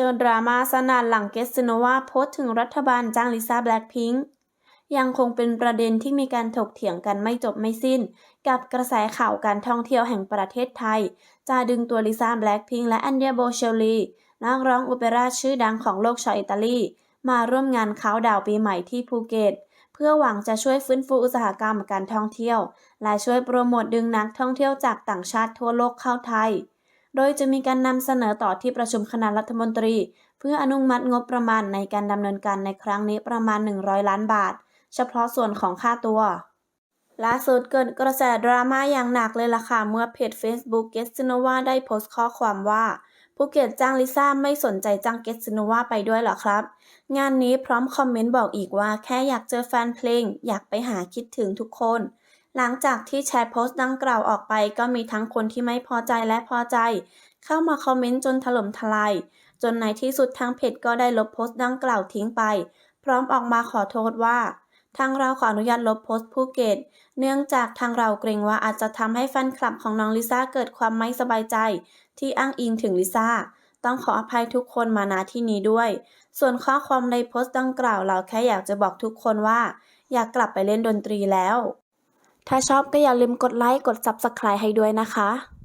เจอดราม่าสนั่นหลังเกสโนวาโพสถึงรัฐบาลจ้างลิซ่าแบล็คพิงค์ยังคงเป็นประเด็นที่มีการถกเถียงกันไม่จบไม่สิ้น กับกระแสข่าวการท่องเที่ยวแห่งประเทศไทย จะดึงตัวลิซ่าแบล็คพิงค์และแอนเดียโบเชลลีนักร้องโอเปร่าชื่อดังของโลกชาวอิตาลี มาร่วมงานเขาน์ดาวปีใหม่ที่ภูเก็ต เพื่อหวังจะช่วยฟื้นฟูอุตสาหกรรมการท่องเที่ยว และช่วยโปรโมทดึงนักท่องเที่ยวจากต่างชาติทั่วโลกเข้าไทย โดยจะมีการนำเสนอต่อที่ประชุมคณะรัฐมนตรี เพื่ออนุมัติงบประมาณในการดำเนินการในครั้งนี้ประมาณ 100 ล้านบาท เฉพาะส่วนของค่าตัวล่าสุดเกิดกระแสดราม่าอย่างหนักเลยล่ะค่ะ เมื่อเพจ Facebook เกสซิโนวาได้โพสต์ข้อความว่าภูเก็ตจ้างลิซ่าไม่สนใจจ้างเกสซิโนวาไปด้วยหรอครับ งานนี้พร้อมคอมเมนต์บอกอีกว่าแค่อยากเจอแฟนเพลง อยากไปหาคิดถึงทุกคน หลังจากที่แชร์โพสต์ดังกล่าวออกไป ก็มีทั้งคนที่ไม่พอใจและพอใจ เข้ามาคอมเมนต์จนถล่มทลาย จนในที่สุดทางเพจก็ได้ลบโพสต์ดังกล่าวทิ้งไป พร้อมออกมาขอโทษว่า ทางเราขออนุญาตลบโพสต์ภูเก็ต เนื่องจากทางเราเกรงว่าอาจจะทำให้แฟนคลับของน้องลิซ่าเกิดความไม่สบายใจ ที่อ้างอิงถึงลิซ่าต้องขออภัยทุกคนมาณที่นี้ด้วย ส่วนข้อความในโพสต์ดังกล่าวเราแค่อยากจะบอกทุกคนว่า อยากกลับไปเล่นดนตรีแล้ว ถ้าชอบก็อย่าลืมกดไลค์ กด Subscribe ให้ด้วยนะคะ